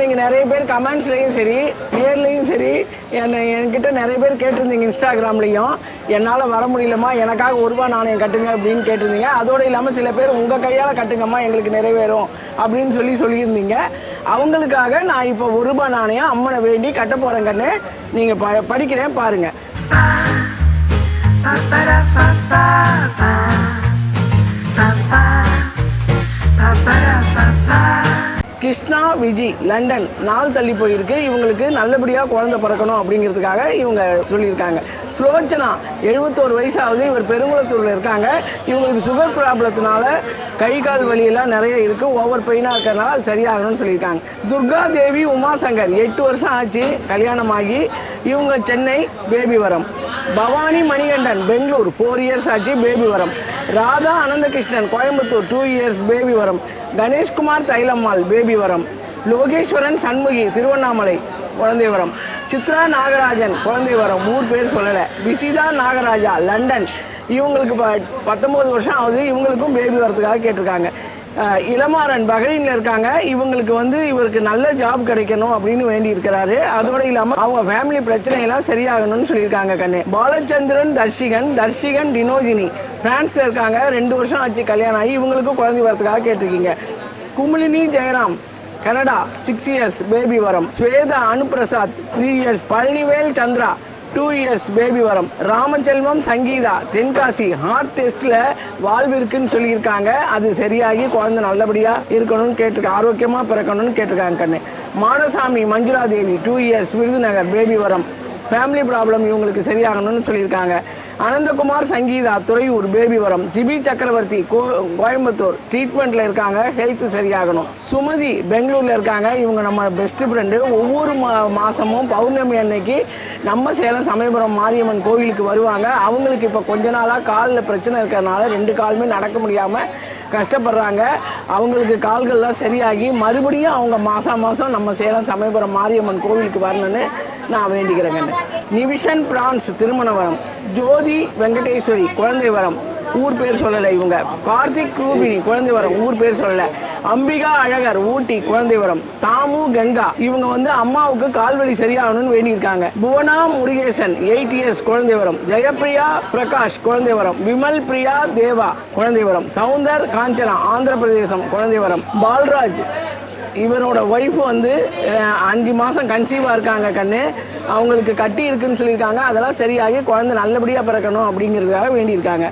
நீங்கள் நிறைய பேர் கமெண்ட்ஸ்லேயும் சரி நேர்லேயும் சரி என்னை என்கிட்ட நிறைய பேர் கேட்டிருந்தீங்க இன்ஸ்டாகிராம்லேயும் என்னால் வர முடியலம்மா எனக்காக ஒரு ரூபா நாணயம் கட்டுங்க அப்படின்னு கேட்டிருந்தீங்க. அதோடு இல்லாமல் சில பேர் உங்கள் கையால் கட்டுங்கம்மா எங்களுக்கு நிறைவேறும் அப்படின்னு சொல்லி சொல்லியிருந்தீங்க. அவங்களுக்காக நான் இப்போ ஒரு ரூபா நாணயம் அம்மனை வேண்டி கட்ட போகிறேங்கன்னு நீங்கள் ப படிக்கிறேன் பாருங்கள் கிருஷ்ணா விஜி லண்டன் நாள் தள்ளி போயிருக்கு. இவங்களுக்கு நல்லபடியாக குழந்தை பிறக்கணும் அப்படிங்கிறதுக்காக இவங்க சொல்லியிருக்காங்க. சுலோச்சனா எழுபத்தோரு வயசாவது இவர் பெருங்குளத்தூரில் இருக்காங்க. இவங்களுக்கு சுகர் ப்ராப்ளத்தினால கை கால் வலியெல்லாம் நிறைய இருக்குது ஓவர் பெயினாக இருக்கிறனால அது சரியாகணும்னு சொல்லியிருக்காங்க. துர்கா தேவி உமாசங்கர் எட்டு வருஷம் ஆச்சு கல்யாணம் ஆகி இவங்க சென்னை பேபி வரம் பவானி மணிகண்டன் பெங்களூர் ஃபோர் இயர்ஸ் ஆச்சு பேபி வரம் Radha Ananthakrishnan Coimbatore two years baby வரம் கணேஷ்குமார் தைலம்மாள் பேபி வரம் லோகேஸ்வரன் சண்முகி திருவண்ணாமலை குழந்தை வரம் சித்ரா நாகராஜன் குழந்தை வரம் ஊர் பேர் சொல்லலை. விசிதா நாகராஜா லண்டன். இவங்களுக்கு ப பத்தொம்போது வருஷம் ஆகுது. இவங்களுக்கும் பேபி வரத்துக்காக கேட்டிருக்காங்க. இளமாறன் பஹ்ரைனில் இருக்காங்க. இவங்களுக்கு வந்து இவருக்கு நல்ல ஜாப் கிடைக்கணும் அப்படின்னு வேண்டி இருக்கிறாரு அதோட இல்லாமல் அவங்க ஃபேமிலி பிரச்சனையெல்லாம் சரியாகணும்னு சொல்லியிருக்காங்க கண்ணு. பாலச்சந்திரன் தர்ஷிகன் தர்ஷிகன் டினோஜினி பிரான்ஸில் இருக்காங்க. ரெண்டு வருஷம் ஆச்சு கல்யாணம் ஆகி. இவங்களுக்கும் குழந்தை வரதுக்காக கேட்டிருக்கீங்க. Kumizhini Jayaram Canada six years baby வரம். Swetha Anuprasad three years Palanivel Chandra. Two years baby வரம். ராமச்செல்வம் சங்கீதா தென்காசி ஹார்ட் டெஸ்ட்டில் வாழ்வு இருக்குன்னு சொல்லியிருக்காங்க. அது சரியாகி குழந்தை நல்லபடியாக இருக்கணும்னு கேட்டிருக்காங்க ஆரோக்கியமாக பிறக்கணும்னு கேட்டிருக்காங்க கண்ணு. Madasamy Manjula Devi two years Virudhunagar baby வரம். ஃபேமிலி ப்ராப்ளம் இவங்களுக்கு சரியாகணும்னு சொல்லியிருக்காங்க. அனந்தகுமார் சங்கீதா துறையூர் பேபிவரம் ஜிபி சக்கரவர்த்தி கோ கோயம்புத்தூர் ட்ரீட்மெண்ட்டில் இருக்காங்க ஹெல்த் சரியாகணும். சுமதி பெங்களூரில் இருக்காங்க இவங்க நம்ம பெஸ்ட் ஃப்ரெண்டு ஒவ்வொரு மா மாதமும் பௌர்ணமி அன்னைக்கு நம்ம சேலம் சமயபுரம் மாரியம்மன் கோவிலுக்கு வருவாங்க. அவங்களுக்கு இப்போ கொஞ்ச நாளாக காலில் பிரச்சனை இருக்கிறதுனால ரெண்டு காலுமே நடக்க முடியாமல் கஷ்டப்படுறாங்க. அவங்களுக்கு கால்கள்லாம் சரியாகி மறுபடியும் அவங்க மாதம் மாதம் நம்ம சேலம் சமயபுரம் மாரியம்மன் கோவிலுக்கு வரணும்னு நான் வேண்டிக்கிறேங்க. நிவிஷன் பிரான்ஸ் திருமணவரம் ஜோதி வெங்கடேஸ்வரி குழந்தை வரம் ஊர் பேர் சொல்லலை இவங்க. கார்த்திக் ரூபினி குழந்தை வரம் ஊர் பேர் சொல்லலை. அம்பிகா அழகர் ஊட்டி குழந்தைபுரம் தாமு கங்கா. இவங்க வந்து அம்மாவுக்கு கால்வலி சரியாகணும்னு வேண்டியிருக்காங்க. புவனா முருகேசன் எயிட் இயர்ஸ் குழந்தைபுரம் ஜெயப்பிரியா பிரகாஷ் குழந்தைபுரம் விமல் பிரியா தேவா குழந்தைபுரம் சவுந்தர் காஞ்சனா ஆந்திர பிரதேசம் குழந்தைபுரம் பால்ராஜ் இவரோட ஒய்ஃப் வந்து அஞ்சு மாதம் கன்சீவாக இருக்காங்க கண்ணு. அவங்களுக்கு கட்டி இருக்குன்னு சொல்லியிருக்காங்க. அதெல்லாம் சரியாகி குழந்தை நல்லபடியாக பிறக்கணும் அப்படிங்கிறதுக்காக வேண்டியிருக்காங்க.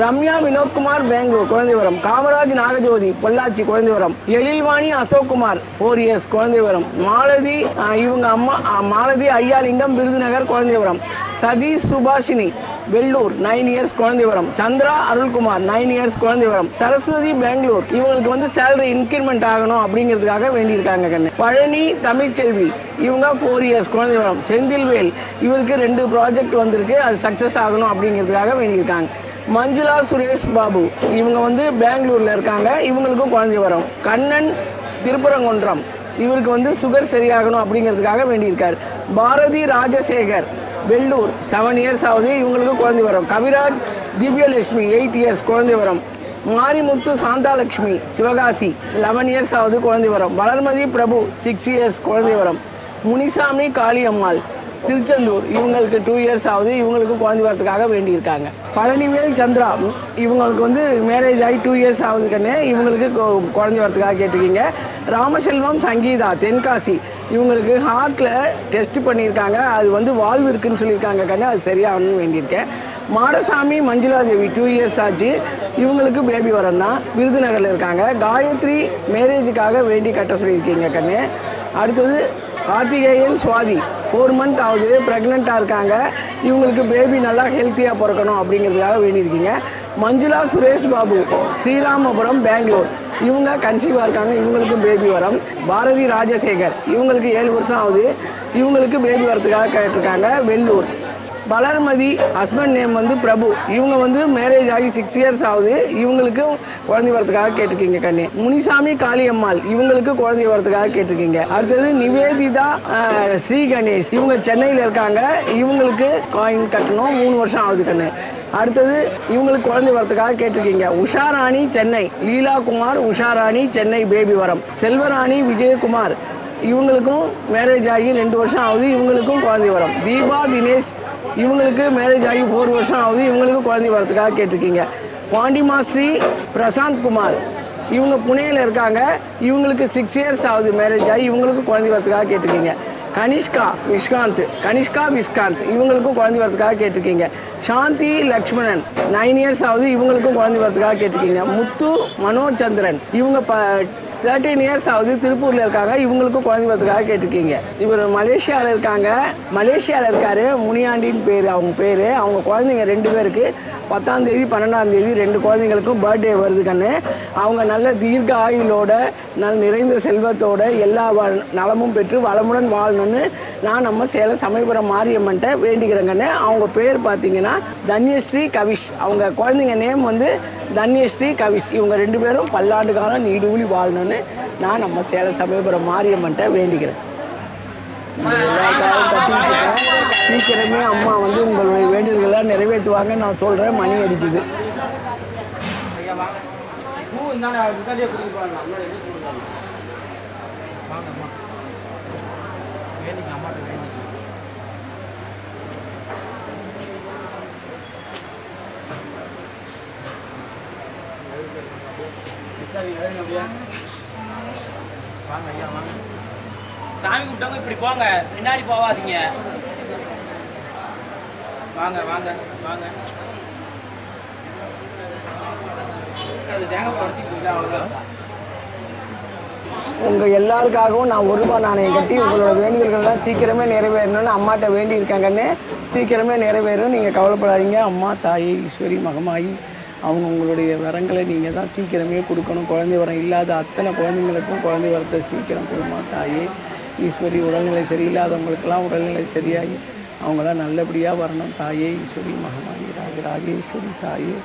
ரம்யா வினோத்குமார் பெங்களூர் குழந்தை வரம் காமராஜ் நாகஜோதி பொள்ளாச்சி குழந்தை வரம் எழில்வாணி அசோக்குமார் ஃபோர் இயர்ஸ் குழந்தை வரம் மாலதி இவங்க அம்மா மாலதி ஐயாலிங்கம் விருதுநகர் குழந்தை வரம் சதீஷ் சுபாஷினி வெள்ளூர் நைன் இயர்ஸ் குழந்தை வரம் சந்திரா அருள்குமார் நைன் இயர்ஸ் குழந்தை வரம் சரஸ்வதி பெங்களூர். இவங்களுக்கு வந்து சேலரி இன்க்ரிமெண்ட் ஆகணும் அப்படிங்கிறதுக்காக வேண்டியிருக்காங்க கண்ணு. பழனி தமிழ்ச்செல்வி இவங்க ஃபோர் இயர்ஸ் குழந்தை வரம் செந்தில்வேல் இவருக்கு ரெண்டு ப்ராஜெக்ட் வந்திருக்கு. அது சக்ஸஸ் ஆகணும் அப்படிங்கிறதுக்காக வேண்டியிருக்காங்க. மஞ்சுளா சுரேஷ் பாபு. இவங்க வந்து பெங்களூரில் இருக்காங்க. இவங்களுக்கும் குழந்தை வரும். கண்ணன் திருப்பரங்குன்றம். இவருக்கு வந்து சுகர் சரியாகணும் அப்படிங்கிறதுக்காக வேண்டியிருக்கார். பாரதி ராஜசேகர் வெள்ளூர். செவன் இயர்ஸ் ஆகுது இவங்களுக்கு குழந்தை வரும். கவிராஜ் திவ்யலட்சுமி எயிட் இயர்ஸ் குழந்தை வரும். மாரிமுத்து சாந்தாலட்சுமி சிவகாசி லெவன் இயர்ஸ் ஆகுது குழந்தை வரும். வளர்மதி பிரபு சிக்ஸ் இயர்ஸ் குழந்தை வரும். முனிசாமி காளியம்மாள். திருச்செந்தூர் இவங்களுக்கு டூ இயர்ஸ் ஆகுது இவங்களுக்கு குழந்தை வரத்துக்காக வேண்டியிருக்காங்க. பழனிவேல் சந்திரா இவங்களுக்கு வந்து மேரேஜ் ஆகி டூ இயர்ஸ் ஆகுது இவங்களுக்கு குழந்தை வரத்துக்காக கேட்டிருக்கீங்க. ராமசெல்வம் சங்கீதா தென்காசி இவங்களுக்கு ஹார்ட்டில் டெஸ்ட் பண்ணியிருக்காங்க. அது வந்து வால்வு இருக்குன்னு சொல்லியிருக்காங்க கண்ணு அது சரியாகணும்னு வேண்டியிருக்கேன். மாடசாமி மஞ்சுளா தேவி டூ இயர்ஸ் ஆச்சு. இவங்களுக்கு பேபி வரம் தான் விருதுநகரில் இருக்காங்க. காயத்ரி மேரேஜுக்காக வேண்டி கட்ட சொல்லியிருக்கீங்க கண்ணு. அடுத்தது கார்த்திகேயன் சுவாதி. ஃபோர் மந்த் ஆகுது ப்ரெக்னெண்ட்டாக இருக்காங்க. இவங்களுக்கு பேபி நல்லா ஹெல்த்தியாக பிறக்கணும் அப்படிங்கிறதுக்காக வேண்டியிருக்கீங்க. மஞ்சுளா சுரேஷ் பாபு ஸ்ரீராமபுரம் பெங்களூர். இவங்க கன்சீவாக இருக்காங்க இவங்களுக்கும் பேபி வரம். பாரதி ராஜசேகர் இவங்களுக்கு ஏழு வருஷம் ஆகுது. இவங்களுக்கு பேபி வரத்துக்காக கேட்டிருக்காங்க வெள்ளூர். வளர்மதி ஹஸ்பண்ட் நேம் வந்து பிரபு. இவங்க வந்து மேரேஜ் ஆகி சிக்ஸ் இயர்ஸ் ஆகுது. இவங்களுக்கு குழந்தை வரதுக்காக கேட்டிருக்கீங்க கண்ணு. முனிசாமி காளியம்மாள் இவங்களுக்கு குழந்தை வரதுக்காக கேட்டிருக்கீங்க. அடுத்தது நிவேதிதா ஸ்ரீ கணேஷ். இவங்க சென்னையில் இருக்காங்க. இவங்களுக்கு காயின் கட்டணும். மூணு வருஷம் ஆகுது கண்ணு. அடுத்தது இவங்களுக்கு குழந்தை வரதுக்காக கேட்டிருக்கீங்க. உஷாராணி சென்னை. லீலா குமார் உஷாராணி சென்னை பேபி வரம். செல்வராணி விஜயகுமார். இவங்களுக்கும் மேரேஜ் ஆகி ரெண்டு வருஷம் ஆகுது இவங்களுக்கும் குழந்தை வரும். தீபா தினேஷ் இவங்களுக்கு மேரேஜ் ஆகி ஃபோர் வருஷம் ஆகுது இவங்களுக்கும் குழந்தை வரதுக்காக கேட்டிருக்கீங்க. பாண்டிமா ஸ்ரீ பிரசாந்த் குமார் இவங்க புனேயில் இருக்காங்க. இவங்களுக்கு சிக்ஸ் இயர்ஸ் ஆகுது மேரேஜ் ஆகி இவங்களுக்கும் குழந்தை வரதுக்காக கேட்டிருக்கீங்க. கனிஷ்கா விஷ்காந்த் கனிஷ்கா விஷ்காந்த் இவங்களுக்கும் குழந்தை வரதுக்காக கேட்டிருக்கீங்க. சாந்தி லக்ஷ்மணன் நைன் இயர்ஸ் ஆகுது இவங்களுக்கும் குழந்தை வரதுக்காக கேட்டிருக்கீங்க. முத்து மனோச்சந்திரன் இவங்க ப தேர்ட்டீன் இயர்ஸ் ஆகுது திருப்பூரில் இருக்காங்க. இவங்களுக்கும் குழந்தை வரதுக்காக கேட்டிருக்கீங்க. இவர் மலேசியாவில் இருக்காங்க. மலேசியாவில் இருக்காரு. முனியாண்டின்னு பேர் அவங்க பேர். அவங்க குழந்தைங்க ரெண்டு பேருக்கு. பத்தாம் தேதி பன்னெண்டாம் தேதி ரெண்டு குழந்தைங்களுக்கும் பர்த்டே வருது கண்ணு. அவங்க நல்ல தீர்க்க ஆயுளோட நல் நிறைந்த செல்வத்தோட எல்லா நலமும் பெற்று வளமுடன் வாழணும்னு நான் நம்ம சேலம் சமயபுரம் மாரியம்மன்ட்ட வேண்டிக்கிறேங்கன்னு அவங்க பேர் பார்த்தீங்கன்னா தன்யஸ்ரீ கவிஷ். அவங்க குழந்தைங்க நேம் வந்து தன்யஸ்ரீ கவிஸ் இவங்க ரெண்டு பேரும் பல்லாண்டு காலம் நீடூழி வாழணும்னு நான் நம்ம சேலம் சமயபுரம் மாரியம்மன்ட்ட வேண்டிக்கிறேன். சீக்கிரமே அம்மா வந்து உங்களுடைய வேண்டுதல்களை நிறைவேற்றுவாங்க நான் சொல்கிறேன் மணி அடிக்குது. பூ இந்தாங்க முன்னாடியே சாமி கூப்பிட்டவங்க இப்படி போங்க. பின்னாடி போவாதீங்க. வாங்க வாங்க வாங்க. அது தேங்காய் பறிச்சுக்கிட்டு அவ்வளோதான் உங்கள் எல்லாருக்காகவும் நான் ஒரு ரூபாய் நாணயம் கட்டி உங்களோட வேண்டுதல்கள்லாம் சீக்கிரமே நிறைவேறணும்னு அம்மாட்ட வேண்டி இருக்காங்கன்னு சீக்கிரமே நிறைவேறும். நீங்கள் கவலைப்படாதீங்க. அம்மா தாய் ஈஸ்வரி மகமாயி அவங்கவுங்களுடைய வரங்களை நீங்கள் தான் சீக்கிரமே கொடுக்கணும். குழந்தை வரம் இல்லாத அத்தனை குழந்தைங்களுக்கும் குழந்தை வரத்தை சீக்கிரம் கொடுமா தாயே. ஈஸ்வரி உடல்நிலை சரியில்லாதவங்களுக்கெல்லாம் உடல்நிலை சரியாகி அவங்களாம் நல்லபடியாக வரணும் தாயே. ஈஸ்வரி மகமாயி ராஜராஜேஸ்வரி தாயே.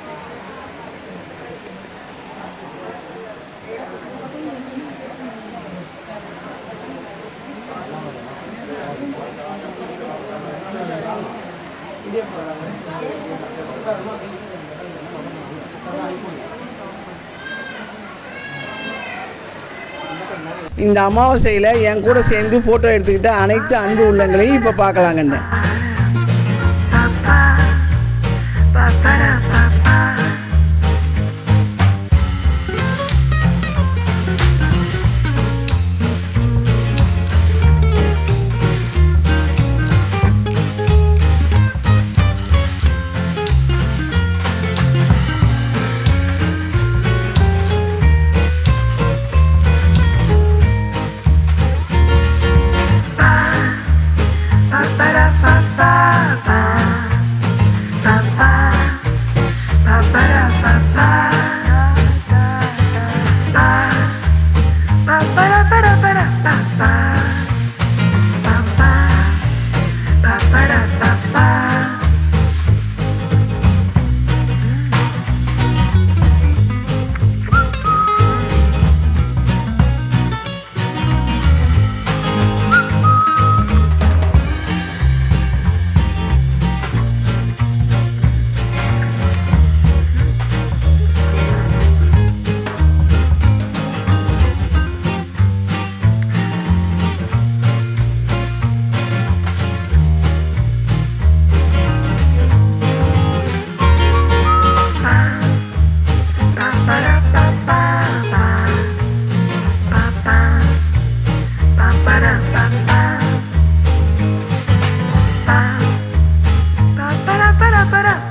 இந்த அமாவாசையில் என் கூட சேர்ந்து ஃபோட்டோ எடுத்துக்கிட்ட அனைத்து அன்பு உள்ளங்களையும் இப்போ பார்க்கலாங்கண்ணே. Bye, bye. para, para.